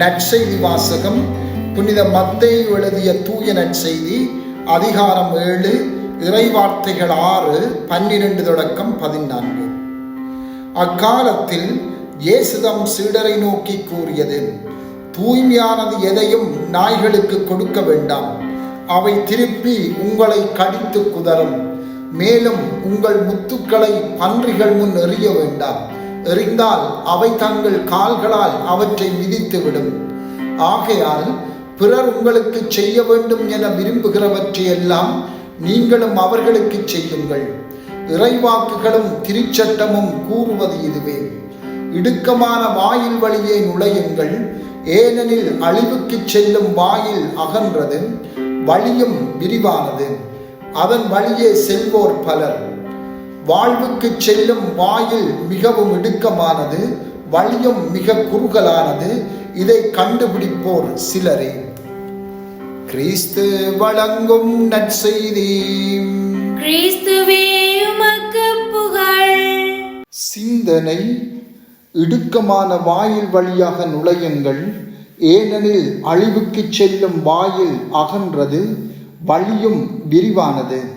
நற்செய்தி வாசகம் புனித மத்தை எழுதிய தூய நற்செய்தி அதிகாரம் ஏழு இறைவார்த்தைகள் ஆறு பன்னிரண்டு தொடக்கம் பதினான்கு. அக்காலத்தில் இயேசுதம் சீடரை நோக்கி கூறியது தூய்மையானது எதையும் நாய்களுக்கு கொடுக்க வேண்டாம். அவை திருப்பி உங்களை கடித்து குதறும். மேலும் உங்கள் முத்துக்களை பன்றிகள் முன் எறிய வேண்டாம். எறிந்தால் அவை தங்கள் கால்களால் அவற்றை மிதித்துவிடும். ஆகையால் பிறர் உங்களுக்கு செய்ய வேண்டும் என விரும்புகிறவற்றையெல்லாம் நீங்களும் அவர்களுக்கு செய்யுங்கள். இறைவாக்குகளும் திருச்சட்டமும் கூறுவது இதுவே. இடுக்கமான வாயில் வழியே நுழையுங்கள். ஏனெனில் அழிவுக்கு செல்லும் வாயில் அகன்றது வழியும் விரிவானது. அதன் வழியே செல்வோர் பலர். வாழ்வுக்கு செல்லும் வாயில் மிகவும் இடுக்கமானது வழியும் மிக குறுகலானது. இதை கண்டுபிடிப்போர் சிலரே. கிறிஸ்து வழங்கும் நற்செய்தி. கிறிஸ்துவே உமக்கு புகழ். சிந்தனை இடுக்கமான வாயில் வழியாக நுழையுங்கள். ஏனெனில் அழிவுக்கு செல்லும் வாயில் அகன்றது வழியும் விரிவானது.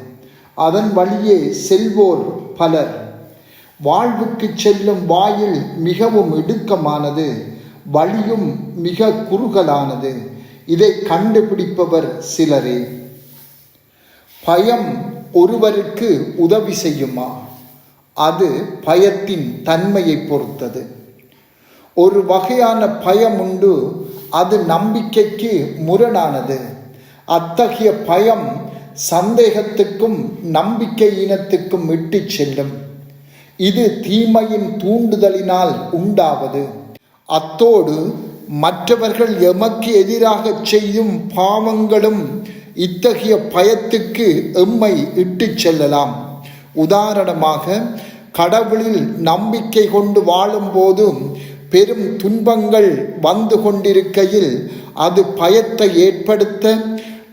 அதன் வழியே செல்வோர் பலர். வாழ்வுக்கு செல்லும் வாயில் மிகவும் இடுக்கமானது வழியும் மிக குறுகலானது. இதை கண்டுபிடிப்பவர் சிலரே. பயம் ஒருவருக்கு உதவி செய்யுமா? அது பயத்தின் தன்மையை பொறுத்தது. ஒரு வகையான பயம் உண்டு அது நம்பிக்கைக்கு முரணானது. அத்தகைய பயம் சந்தேகத்துக்கும் நம்பிக்கை இனத்துக்கும் இட்டு செல்லும். இது தீமையின் தூண்டுதலினால் உண்டாவது. அத்தோடு மற்றவர்கள் எமக்கு எதிராக செய்யும் பாவங்களும் இத்தகைய பயத்துக்கு எம்மை இட்டுச் செல்லலாம். உதாரணமாக கடவுளில் நம்பிக்கை கொண்டு வாழும்போதும் பெரும் துன்பங்கள் வந்து கொண்டிருக்கையில் அது பயத்தை ஏற்படுத்த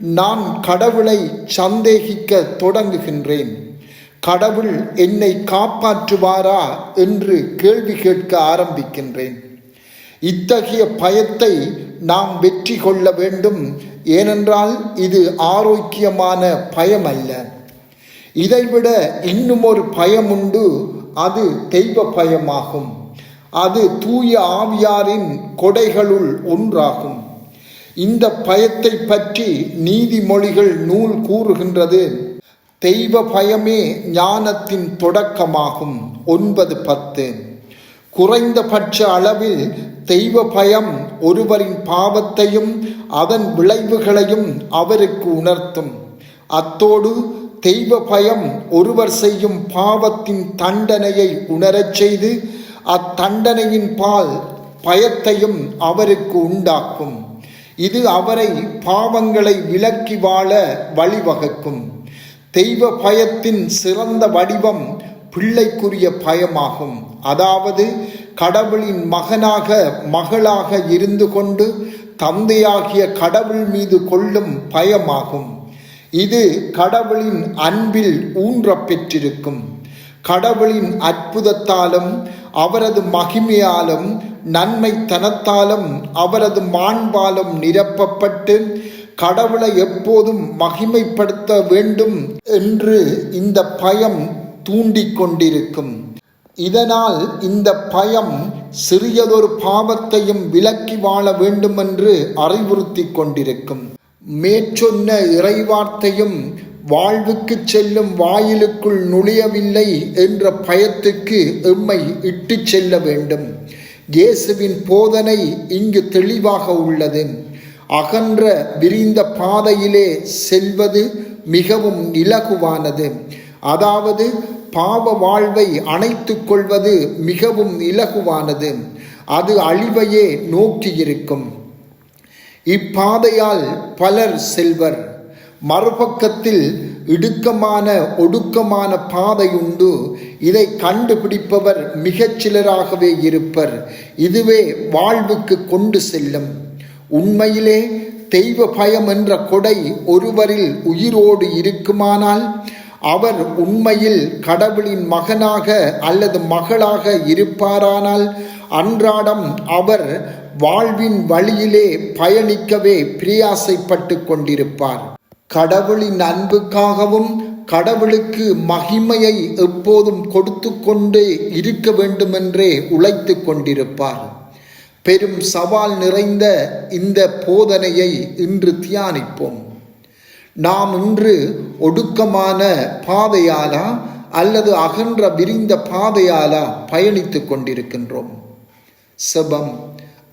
நான் கடவுளை சந்தேகிக்க தொடங்குகின்றேன். கடவுள் என்னை காப்பாற்றுவாரா என்று கேள்வி கேட்க ஆரம்பிக்கின்றேன். இத்தகைய பயத்தை நாம் வெற்றி கொள்ள வேண்டும். ஏனென்றால் இது ஆரோக்கியமான பயம் அல்ல இதைவிட இன்னும் ஒரு பயம் உண்டு அது தெய்வ பயமாகும். அது தூய ஆவியாரின் கொடைகளுள் ஒன்றாகும். இந்த பயத்தை பற்றி நீதிமொழிகள் நூல் கூறுகின்றது. தெய்வ பயமே ஞானத்தின் தொடக்கமாகும். ஒன்பது பத்து. குறைந்தபட்ச அளவில் தெய்வ பயம் ஒருவரின் பாவத்தையும் அதன் விளைவுகளையும் அவருக்கு உணர்த்தும். அத்தோடு தெய்வ பயம் ஒருவர் செய்யும் பாவத்தின் தண்டனையை உணரச் செய்து அத்தண்டனையின் பால் பயத்தையும் அவருக்கு உண்டாக்கும். இது அவரை பாவங்களை விலக்கி வாழ வழிவகுக்கும். தெய்வ பயத்தின் சிறந்த வடிவம் பிள்ளைக்குரிய பயமாகும். அதாவது கடவுளின் மகனாக மகளாக இருந்து கொண்டு தந்தையாகிய கடவுள் மீது கொள்ளும் பயமாகும். இது கடவுளின் அன்பில் ஊன்ற பெற்றிருக்கும். கடவுளின் அற்புதத்தாலும் அவரது மகிமையாலும் நன்மை தனத்தாலும் அவரது மாண்பாலும் நிரப்பப்பட்டு கடவுளை எப்போதும் மகிமைப்படுத்த வேண்டும் என்று இந்த பயம் தூண்டிக் கொண்டிருக்கும். இதனால் இந்த பயம் சிறியதொரு பாவத்தையும் விலக்கி வாழ வேண்டுமென்று அறிவுறுத்தி கொண்டிருக்கும். மேற்சொன்ன இறைவார்த்தையும் வாழ்வுக்கு செல்லும் வாயிலுக்குள் நுழையவில்லை என்ற பயத்துக்கு எம்மை இட்டு செல்ல வேண்டும். இயேசுவின் போதனை இங்கு தெளிவாக உள்ளது. அகன்ற விரிந்த பாதையிலே செல்வது மிகவும் இலகுவானது. அதாவது பாவ வாழ்வை அணைத்து கொள்வது மிகவும் இலகுவானது. அது அழிவையே நோக்கியிருக்கும். இப்பாதையால் பலர் செல்வர். மறுபக்கத்தில் இடுக்கமான ஒடுக்கமான பாதை உண்டு இதை கண்டுபிடிப்பவர் மிகச் சிலராகவே இருப்பர். இதுவே வாழ்வுக்கு கொண்டு செல்லும். உண்மையிலே தெய்வ பயம் என்ற கொடை ஒருவரில் உயிரோடு இருக்குமானால் அவர் உண்மையில் கடவுளின் மகனாக அல்லது மகளாக இருப்பாரானால் அன்றாடம் அவர் வாழ்வின் வழியிலே பயணிக்கவே பிரியாசைப்பட்டு கொண்டிருப்பார். கடவுளின் அன்புக்காகவும் கடவுளுக்கு மகிமையை எப்போதும் கொடுத்து கொண்டே இருக்க வேண்டுமென்றே உழைத்து கொண்டிருப்பார். பெரும் சவால் நிறைந்த இந்த போதனையை இன்று தியானிப்போம். நாம் இன்று ஒடுக்கமான பாதையாலா அல்லது அகன்ற விரிந்த பாதையாலா பயணித்துக் கொண்டிருக்கின்றோம். செபம்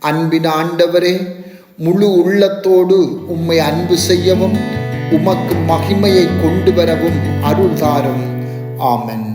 அன்பின் ஆண்டவரே முழு உள்ளத்தோடு உம்மை அன்பு செய்யவும் உமக்கு மகிமையை கொண்டு வரவும் அருள் தாரும் ஆமன்.